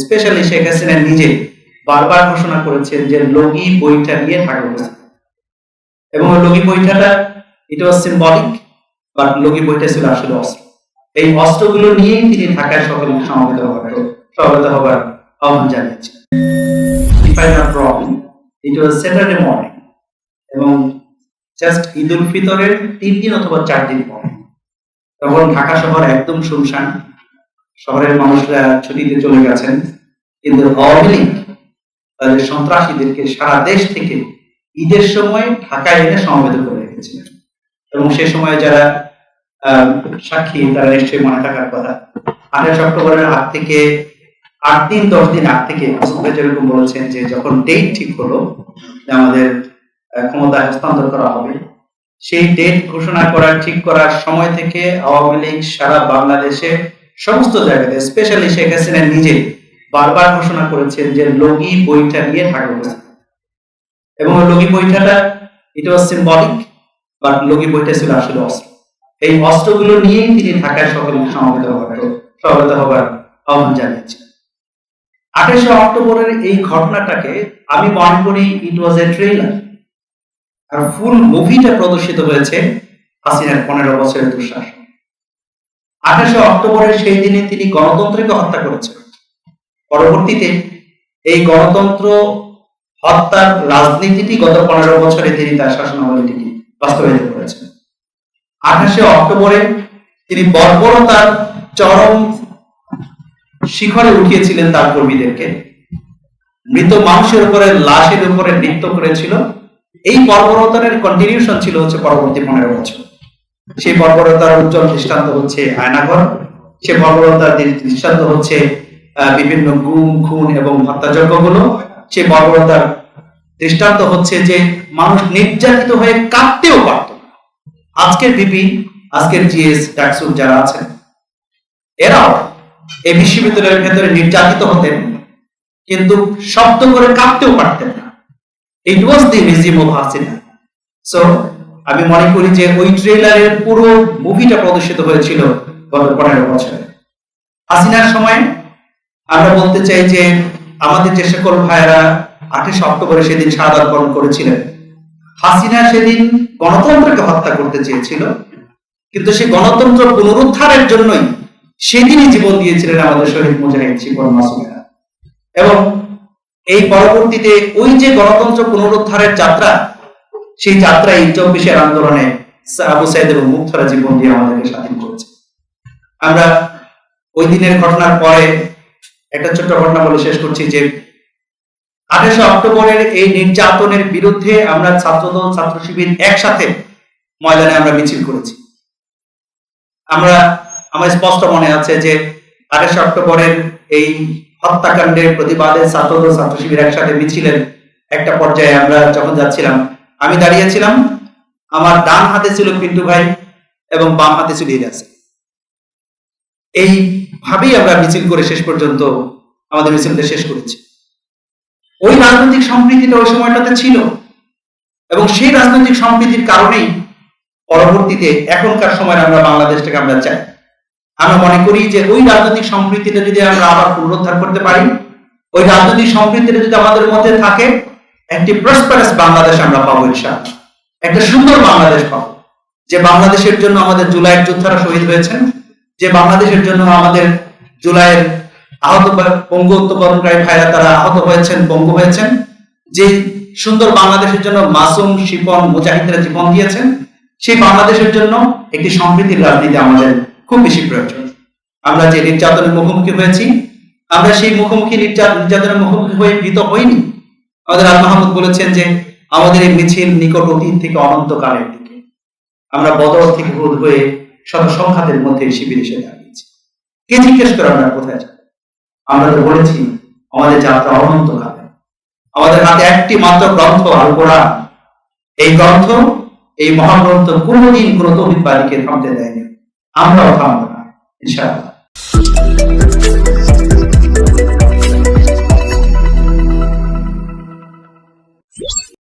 Specially Sheikh Hasina নিজে বারবার ঘোষণা করেছেন যে লগি বইটা নিয়ে ঢাকা উপস্থিত এবং লগি বইটাটা ইট ওয়াজ সিম্বলিক বাট লগি বইটা ছিল আসলে অস্ত্র। এই অস্ত্রগুলো নিয়েই তিনি ঢাকায় সকলকে সমবেত হবার সমবেত হবার আহ্বান জানিয়েছেন। If I not it was Saturday morning এবং জাস্ট ঈদ উল ফিতরের তিন দিন অথবা চার দিন পরে, তখন ঢাকা শহর একদম শুনশান শহরের মানুষরা ছুটিতে চলে গেছেন। কিন্তু আওয়ামী তাদের সন্ত্রাসীদেরকে সারা দেশ থেকে ঈদের সময় ঢাকায় এনে সমবেত করে রেখেছিলেন। এবং সে সময় যারা সাক্ষী, তারা নিশ্চয়ই মনে থাকার কথা। আঠাশ অক্টোবরের আগ থেকে আট দিন, দশ দিন আগ থেকে যেরকম বলেছেন যে যখন ডেট ঠিক হলো আমাদের ক্ষমতা হস্তান্তর করা হবে, সেই ডেট ঘোষণা করার, ঠিক করার সময় থেকে আওয়ামী লীগ সারা বাংলাদেশে সমস্ত জায়গাতে স্পেশালি শেখ হাসিনা নিজে বারবার ঘোষণা করেছেন যে লগি বইটা নিয়ে ঢাকা উপস্থিত এবং লগি বইটাটা ইট ওয়াজ সিম্বলিক বাট লগি বইটা ছিল আসলে অস্ত্র। এই অস্ত্রগুলো নিয়েই তিনি ঢাকায় সকলকে সমবেত হবার সমবেত হবার আহ্বান জানিয়েছেন। আঠাশে অক্টোবরের এই ঘটনাটাকে আমি মনে করি ইট ওয়াজ এ ট্রেলার আর ফুল মুভিটা প্রদর্শিত হয়েছে হাসিনার পনেরো বছরের দুঃশাসন। আঠাশে অক্টোবরের সেই দিনে তিনি গণতন্ত্রকে হত্যা করেছেন। পরবর্তীতে এই গণতন্ত্র হত্যার রাজনীতিটি গত পনেরো বছরে তিনি তার শাসনাবলীটিকে বাস্তবায়িত করেছেন। আঠাশে অক্টোবরে তিনি বর্বরতার চরম শিখরে উঠিয়েছিলেন তার কর্মীদেরকে। মৃত মানুষের উপরে, লাশের উপরে নৃত্য করেছিল। এই বর্বরতার কন্টিনিউশন ছিল হচ্ছে পরবর্তী পনেরো বছর। সেই বর্বরতার উজ্জ্বল দৃষ্টান্ত হচ্ছে আয়নাঘর। সে বর্বরতার দৃষ্টান্ত হচ্ছে বিভিন্ন গুম, খুন এবং হত্যাযজ্ঞগুলো। সে বর্বরতার দৃষ্টান্ত হচ্ছে যে মানুষ নির্যাতিত হয়ে কাঁদতেও পারত আজকের বিপি আজকের জিএস ডাকসুর যারা আছেন, এরাও এই বিশ্ববিদ্যালয়ের ভেতরে নির্যাতিত হতেন, কিন্তু শব্দ করে কাঁদতেও পারতেন না। It was the regime of Hasina so আমি মনে করি যে ওই ট্রেলারের পুরো মুভিটা প্রদর্শিত হয়েছিল গত পনেরো বছরে। হাসিনার সময় আমরা বলতে চাই যে আমাদের যে সকল ভাইয়েরা আঠাশে অক্টোবরে সেদিন শাহাদাত বরণ করেছিলেন। হাসিনা সেদিন গণতন্ত্রকে হত্যা করতে চেয়েছিল, কিন্তু সে গণতন্ত্র পুনরুদ্ধারের জন্যই সেদিনই জীবন দিয়েছিলেন আমাদের শহীদ মুজাহিদ শিবন মাসুমেরা এবং এই পরবর্তীতে ওই যে গণতন্ত্র পুনরুদ্ধারের যাত্রা সেই যাত্রায় চব্বিশের আন্দোলনে আবু সাইদ এবং মুক্তারা জীবন দিয়ে আমাদেরকে স্বাধীন করেছে। আমরা ওই দিনের ঘটনার পরে একটা ছোট্ট ঘটনা বলে শেষ করছি যে আঠাশে অক্টোবরের এই নির্যাতনের বিরুদ্ধে আমরা ছাত্রদল, ছাত্র শিবির একসাথে ময়দানে আমরা মিছিল করেছি। আমরা, আমার স্পষ্ট মনে আছে যে আঠাশে অক্টোবরের এই হত্যাকাণ্ডের প্রতিবাদে ছাত্রদল, ছাত্র শিবির একসাথে মিছিলের একটা পর্যায়ে আমরা যখন যাচ্ছিলাম আমি দাঁড়িয়েছিলাম, আমার ডান হাতে ছিল পিন্টু ভাই এবং বাম হাতে ছিল ইরাজ এই ভাবেই আমরা মিছিল করে শেষ পর্যন্ত আমাদের মিছিলটা শেষ করেছি। ওই রাজনৈতিক সম্প্রীতিটা ওই সময়টাতে ছিল এবং সেই রাজনৈতিক সম্প্রীতির কারণেই পরবর্তীতে এখনকার সময় আমরা বাংলাদেশটাকে আমরা চাই। আমরা মনে করি যে ওই রাজনৈতিক সম্প্রীতিটা যদি আমরা আবার পুনরুদ্ধার করতে পারি, ওই রাজনৈতিক সম্প্রীতিটা যদি আমাদের মধ্যে থাকে একটি প্রসপারাস বাংলাদেশ আমরা পাবো ইনশাআল্লাহ। একটা সুন্দর বাংলাদেশ পাবো। যে বাংলাদেশের জন্য আমাদের জুলাইয়ের যোদ্ধারা শহীদ হয়েছেন, যে বাংলাদেশের জন্য আমাদের জুলাইয়ের আহত বা- পঙ্গু উত্তোলনকারী ভাইরা তারা আহত হয়েছেন পঙ্গু হয়েছেন, যে সুন্দর বাংলাদেশের জন্য মাসুম, শিপন, মুজাহিদরা জীবন দিয়েছেন, সেই বাংলাদেশের জন্য একটি সম্প্রীতির রাজনীতি আমাদের খুব বেশি প্রয়োজন। আমরা যে নির্যাতনের মুখোমুখি হয়েছি, আমরা সেই মুখোমুখি নির্যাতনের মুখোমুখি হয়ে ভীত হইনি। আমাদের আল মাহমুদ বলেছেন যে, আমাদের এই মিছিল নিকট অতীত থেকে অনন্তকালের দিকে। আমরা বদর থেকে হুদ হয়ে শত সংঘাতের মধ্যে শিবির এসে দাঁড়িয়েছি। কে জিজ্ঞেস করে আমরা কোথায় যাব আমরা তো বলেছি, আমাদের যাত্রা অনন্তকালে। আমাদের হাতে একটি মাত্র গ্রন্থ, আল কোরআন। এই গ্রন্থ, এই মহাগ্রন্থ কোনোদিন কোনো তৌহিদবাদীকে থামতে দেয়নি। আমরাও থামবো না, ইনশাআল্লাহ।